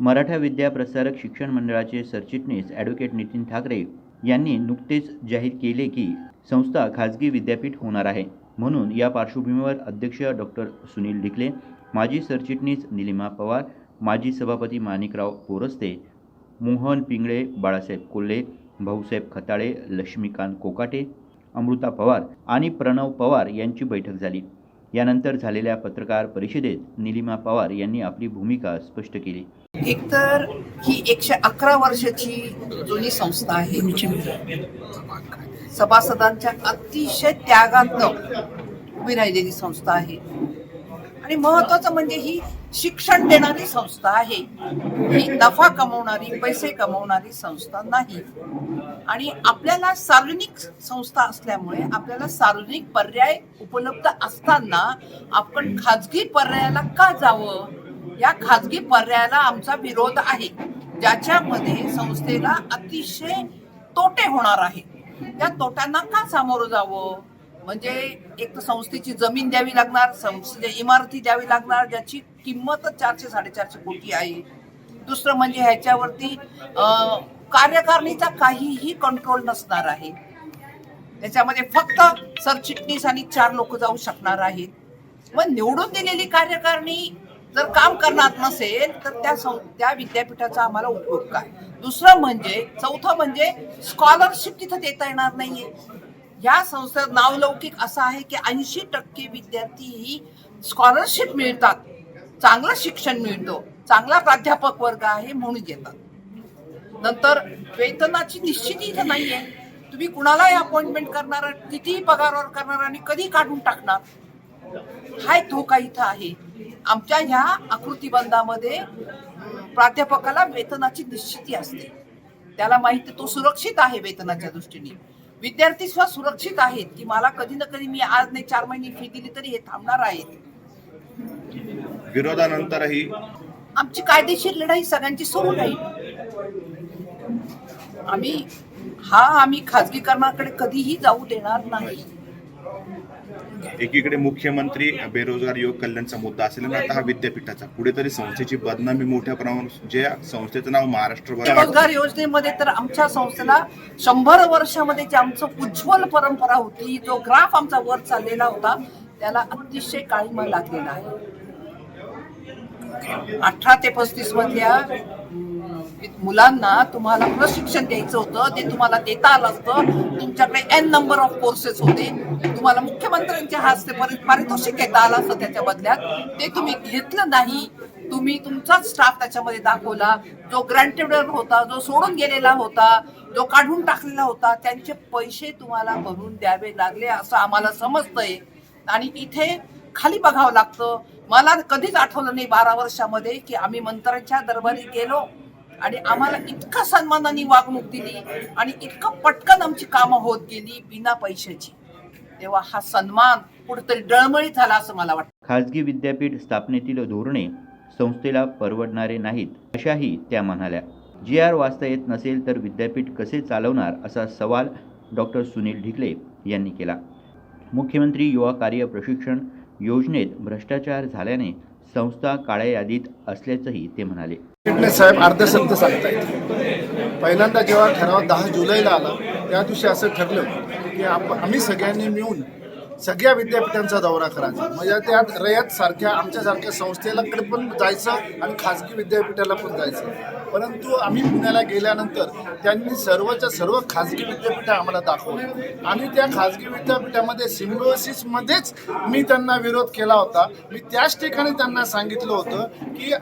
मराठा विद्या प्रसारक शिक्षण मंडळाचे सरचिटणीस ॲडव्होकेट नितीन ठाकरे यांनी नुकतेच जाहीर केले की संस्था खाजगी विद्यापीठ होणार आहे. म्हणून या पार्श्वभूमीवर अध्यक्ष डॉक्टर सुनील ढिकले माजी सरचिटणीस निलिमा पवार माजी सभापती माणिकराव पोरस्ते मोहन पिंगळे बाळासाहेब कोल्हे भाऊसाहेब खताळे लक्ष्मीकांत कोकाटे अमृता पवार आणि प्रणव पवार यांची बैठक झाली. यानंतर झालेल्या पत्रकार परिषदेत निलिमा पवार यांनी आपली भूमिका स्पष्ट केली. एकतर ही एकशे अकरा वर्षाची जुनी संस्था आहे. सभासदांच्या अतिशय त्यागातनं उभी राहिलेली संस्था आहे. आणि महत्वाचं म्हणजे ही शिक्षण देणारी संस्था आहे. ही नफा कमवणारी पैसे कमवणारी संस्था नाही. आणि आपल्याला सार्वजनिक संस्था असल्यामुळे आपल्याला सार्वजनिक पर्याय उपलब्ध असताना आपण खाजगी पर्यायाला का जावं? या खाजगी पर्यायाला आमचा विरोध आहे. ज्याच्यामध्ये संस्थेला अतिशय तोटे होणार आहेत त्या तोट्यांना का सामोरं जावं? म्हणजे एक तर संस्थेची जमीन द्यावी लागणार संस्थेच्या इमारती द्यावी लागणार ज्याची किंमत चारशे साडेचारशे कोटी आहे. दुसरं म्हणजे ह्याच्यावरती कार्यकारणीचा कार्यकारिणीचा काहीही कंट्रोल नसणार आहे. त्याच्यामध्ये फक्त सरचिटणीस आणि चार लोक जाऊ शकणार आहेत. मग निवडून दिलेली कार्यकारिणी जर काम करणार नसेल तर त्या सं- त्या विद्यापीठाचा आम्हाला उपयोग काय? दुसरं म्हणजे चौथं म्हणजे स्कॉलरशिप तिथं देता येणार नाहीये. या संस्थेत नावलौकिक असं आहे की ऐंशी टक्के विद्यार्थी ही स्कॉलरशिप मिळतात. चांगलं शिक्षण मिळतो. चांगला प्राध्यापक वर्ग आहे म्हणून येतात. नंतर वेतनाची निश्चिती इथं नाहीये. तुम्ही कुणालाही अपॉइंटमेंट करणार कितीही पगारावर करणार आणि कधी काढून टाकणार हा धोका इथं आहे. आमच्या ह्या आकृतीबंधामध्ये प्राध्यापकाला वेतनाची निश्चिती असते. त्याला माहिती तो सुरक्षित आहे वेतनाच्या दृष्टीने. विद्यार्थी सुद्धा सुरक्षित आहेत की मला कधी ना कधी मी आज नाही चार महिने फी दिली तरी हे थांबणार आहेत. विरोधानंतरही आमची कायदेशीर लढाई सगळ्यांची सुरू राहील आम्ही हा आम्ही खाजगीकरणाकडे कधीही जाऊ देणार नाही. एकीकडे मुख्यमंत्री बेरोजगार युवक कल्याणचा मुद्दा असेल ना आता हा विद्यापीठाचा. कुठेतरी संस्थेची बदनामी मोठ्या प्रमाणात जे संस्थेचं नाव महाराष्ट्रभर रोजगार योजनेमध्ये तर आमच्या संस्थेला शंभर वर्षामध्ये जे आमचं उज्ज्वल परंपरा होती जो ग्राफ आमचा वर चाललेला होता त्याला अतिशय काळीमा लागलेला आहे. अठरा ते पस्तीस मधल्या मुलांना तुम्हाला प्रशिक्षण द्यायचं होतं ते तुम्हाला देता आलं असतं तुमच्याकडे एन नंबर ऑफ कोर्सेस होते. तुम्हाला मुख्यमंत्र्यांच्या हस्ते पारितोषिक घेता आलं असतं त्याच्या बदल्यात. ते तुम्ही घेतलं नाही. तुम्ही तुमचाच स्टाफ त्याच्यामध्ये दाखवला. जो ग्रँटेडर होता जो सोडून गेलेला होता जो काढून टाकलेला होता त्यांचे पैसे तुम्हाला भरून द्यावे लागले असं आम्हाला समजतंय. आणि इथे खाली बघावं लागतं. मला कधीच आठवलं नाही बारा वर्षामध्ये की आम्ही मंत्र्यांच्या दरबारी गेलो. आणि आम्हाला इतका सन्मानाने वागणूक दिली आणि इतकं पटकन आमची कामं होत गेली बिना पैशाची. तेव्हा हा सन्मान कुठेतरी डळमळीत झाला असं मला वाटतं. खाजगी विद्यापीठ स्थापनेतील धोरणे संस्थेला परवडणारे नाहीत अशाही त्या म्हणाल्या. जी आर वाचता येत नसेल तर विद्यापीठ कसे चालवणार असा सवाल डॉक्टर सुनील ढिकले यांनी केला. मुख्यमंत्री युवा कार्य प्रशिक्षण योजनेत भ्रष्टाचार झाल्याने संस्था काळ्या यादीत असल्याचंही ते म्हणाले. फिटनेस साहेब अर्ध सत्य सांगतायत. पहिल्यांदा जेव्हा ठराव दहा जुलैला आला त्या दिवशी असं ठरलं की आप आम्ही सगळ्यांनी मिळून सगळ्या विद्यापीठांचा दौरा करायचा. म्हणजे त्यात रयत सारख्या आमच्यासारख्या संस्थेलाकडे पण जायचं आणि खाजगी विद्यापीठाला पण जायचं. परंतु आम्ही पुण्याला गेल्यानंतर त्यांनी सर्वच्या सर्व खाजगी विद्यापीठं आम्हाला दाखवली. आणि त्या खाजगी विद्यापीठामध्ये सिम्बोसिसमध्येच मी त्यांना विरोध केला होता. मी त्याच ठिकाणी त्यांना सांगितलं होतं की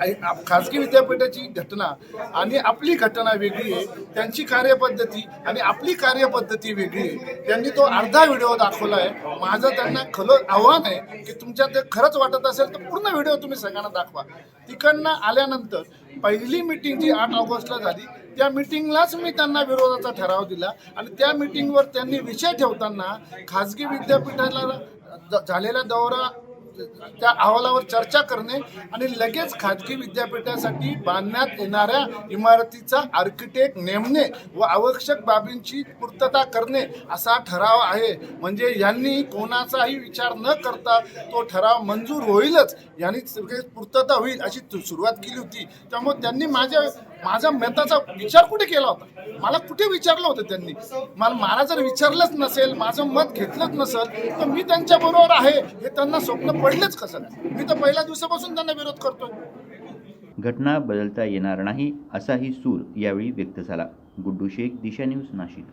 खाजगी विद्यापीठाची घटना आणि आपली घटना वेगळी आहे त्यांची कार्यपद्धती आणि आपली कार्यपद्धती वेगळी आहे. त्यांनी तो अर्धा व्हिडिओ दाखवला आहे. माझं त्यांना खरं आव्हान आहे की तुमच्या ते खरंच वाटत असेल तर पूर्ण व्हिडिओ तुम्ही सगळ्यांना दाखवा. तिकडनं आल्यानंतर पहिली मिटिंग जी आठ ऑगस्टला झाली त्या मिटिंगलाच मी त्यांना विरोधाचा ठराव दिला आणि त्या मिटिंगवर त्यांनी विषय ठेवताना खाजगी विद्यापीठाला झालेला दौरा त्या अहवालावर चर्चा करणे आणि लगेच खाजगी विद्यापीठासाठी बांधण्यात येणाऱ्या इमारतीचा आर्किटेक्ट नेमणे व आवश्यक बाबींची पूर्तता करणे असा ठराव आहे. म्हणजे यांनी कोणाचाही विचार न करता तो ठराव मंजूर होईलच. यांनी सगळे पूर्तता होईल अशी तु- सुरुवात केली होती. त्यामुळे त्यांनी माझ्या माझ्या मताचा विचार कुठे केला होता? मला कुठे विचारलं होतं त्यांनी? मला मला जर विचारलंच नसेल माझं मत घेतलंच नसेल तर मी त्यांच्या बरोबर आहे हे त्यांना स्वप्न पडलेच कसं मी तर पहिल्या दिवसापासून त्यांना विरोध करतोय. घटना बदलता येणार नाही असाही सूर यावेळी व्यक्त झाला. गुड्डू शेख दिशा न्यूज नाशिक.